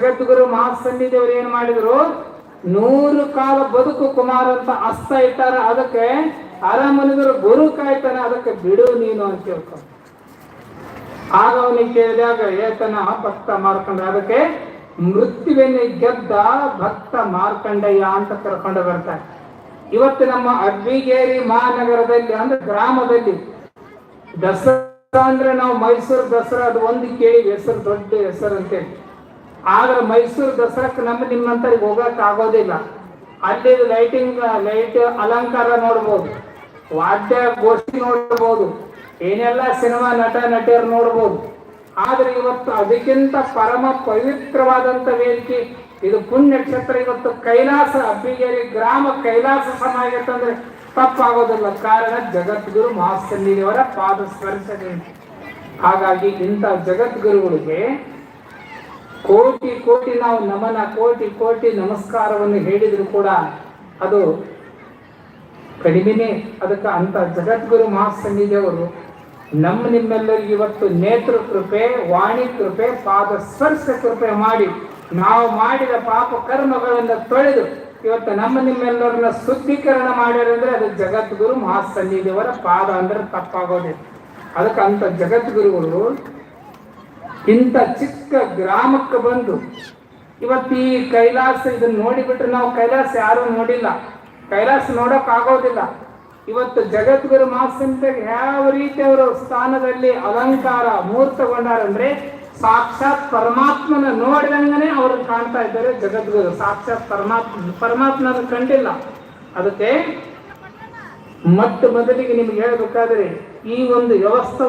ಜಗದ್ಗುರು ದೇವರು ಏನ್ ಮಾಡಿದ್ರು? ನೂರು ಕಾಲ ಬದುಕು ಕುಮಾರ ಅಂತ ಅಸ್ತ ಇಟ್ಟಾರ. ಅದಕ್ಕೆ ಅರಮನಿಗರು ಗುರು ಕಾಯ್ತಾನೆ. ಅದಕ್ಕೆ ಬಿಡು ನೀನು ಅಂತ ಹೇಳ್ಕೊಂಡು ಆಗ ಅವನಿಗೆ ಕೇಳಿದಾಗ ಏತನ ಭಕ್ತ ಮಾರ್ಕಂಡ ಅದಕ್ಕೆ ಮೃತ್ಯುವಿನ ಗೆದ್ದ ಭಕ್ತ ಮಾರ್ಕಂಡಯ್ಯ ಅಂತ ಕರ್ಕೊಂಡು ಬರ್ತಾರೆ ಇವತ್ತು ನಮ್ಮ ಅಡ್ವಿಗೇರಿ ಮಹಾನಗರದಲ್ಲಿ, ಅಂದ್ರೆ ಗ್ರಾಮದಲ್ಲಿ ದಸರಾ ಅಂದ್ರೆ ನಾವು ಮೈಸೂರು ದಸರಾ, ಅದು ಒಂದು ಕೇಳಿ ಹೆಸರು, ದೊಡ್ಡ ಹೆಸರು ಅಂತೇಳಿ. ಆದ್ರೆ ಮೈಸೂರು ದಸರಾಕ್ಕೆ ನಮ್ಮ ನಿಮ್ಮಂತರಿಗೆ ಹೋಗಕ್ ಆಗೋದಿಲ್ಲ. ಅಲ್ಲಿ ಲೈಟಿಂಗ್ ಲೈಟ್ ಅಲಂಕಾರ ನೋಡ್ಬೋದು. ವಾದ್ಯ, ಗೋಷ್ಠಿ ನೋಡ್ಬೋದು. ಏನೆಲ್ಲ ಸಿನಿಮಾ ನಟ, ನಟಿಯರು ನೋಡ್ಬೋದು. ಆದ್ರೆ ಇವತ್ತು ಅದಕ್ಕಿಂತ ಪರಮ ಪವಿತ್ರವಾದಂತ ವೇದಿಕೆ, ಇದು ಪುಣ್ಯ ಕ್ಷೇತ್ರ. ಇವತ್ತು ಕೈಲಾಸ, ಅಬ್ಬಿಗೇರಿ ಗ್ರಾಮ ಕೈಲಾಸ ಸಮ ಆಗೈತಂದ್ರೆ ತಪ್ಪಾಗೋದಿಲ್ಲ. ಕಾರಣ ಜಗದ್ಗುರು ಮಹಾಸನ್ನಿಧಿಯವರ ಪಾದ ಸ್ಪರ್ಶದಿಂದ. ಹಾಗಾಗಿ ಇಂಥ ಜಗದ್ಗುರುಗಳಿಗೆ ಕೋಟಿ ಕೋಟಿ ನಾವು ನಮನ, ಕೋಟಿ ಕೋಟಿ ನಮಸ್ಕಾರವನ್ನು ಹೇಳಿದರೂ ಕೂಡ ಅದು ಕಡಿಮೆನೇ. ಅದಕ್ಕೆ ಅಂತ ಜಗದ್ಗುರು ಮಹಾಸನ್ನಿಧಿಯವರು ನಮ್ಮ ನಿಮ್ಮೆಲ್ಲರಿಗೂ ಇವತ್ತು ನೇತೃ ಕೃಪೆ, ವಾಣಿ ಕೃಪೆ, ಪಾದ ಸ್ಪರ್ಶ ಕೃಪೆ ಮಾಡಿ ನಾವು ಮಾಡಿದ ಪಾಪ ಕರ್ಮಗಳನ್ನು ತೊಳೆದು ಇವತ್ತು ನಮ್ಮ ನಿಮ್ಮೆಲ್ಲರನ್ನ ಶುದ್ಧೀಕರಣ ಮಾಡ್ಯಾರಂದ್ರೆ ಅದು ಜಗದ್ಗುರು ಮಹಾಸನ್ನಿಧಿಯವರ ಪಾದ ಅಂದ್ರೆ ತಪ್ಪಾಗೋದೇ. ಅದಕ್ಕೆ ಅಂತ ಜಗದ್ಗುರುಗಳು ಇಂಥ ಚಿಕ್ಕ ಗ್ರಾಮಕ್ಕೆ ಬಂದು ಇವತ್ತು ಈ ಕೈಲಾಸ ಇದನ್ನ ನೋಡಿಬಿಟ್ರೆ ನಾವು ಕೈಲಾಸ ಯಾರು ನೋಡಿಲ್ಲ. ಕೈಲಾಸ ನೋಡಕ್ ಆಗೋದಿಲ್ಲ ಇವತ್ತು ಜಗದ್ಗುರು ಮಹಾಸಂತಗೆ ಯಾವ ರೀತಿ ಅವರ ಸ್ಥಾನದಲ್ಲಿ ಅಲಂಕಾರ ಮೂರ್ತಗೊಂಡಾರಂದ್ರೆ ಸಾಕ್ಷಾತ್ ಪರಮಾತ್ಮನ ನೋಡಿದಂಗನೆ ಅವರು ಕಾಣ್ತಾ ಇದ್ದಾರೆ ಜಗದ್ಗುರು. ಸಾಕ್ಷಾತ್ ಪರಮಾತ್ಮ ಪರಮಾತ್ಮನ ಕಂಡಿಲ್ಲ. ಅದಕ್ಕೆ ಮತ್ತೆ ಮೊದಲಿಗೆ ನಿಮ್ಗೆ ಹೇಳ್ಬೇಕಾದ್ರೆ ಈ ಒಂದು ವ್ಯವಸ್ಥೆ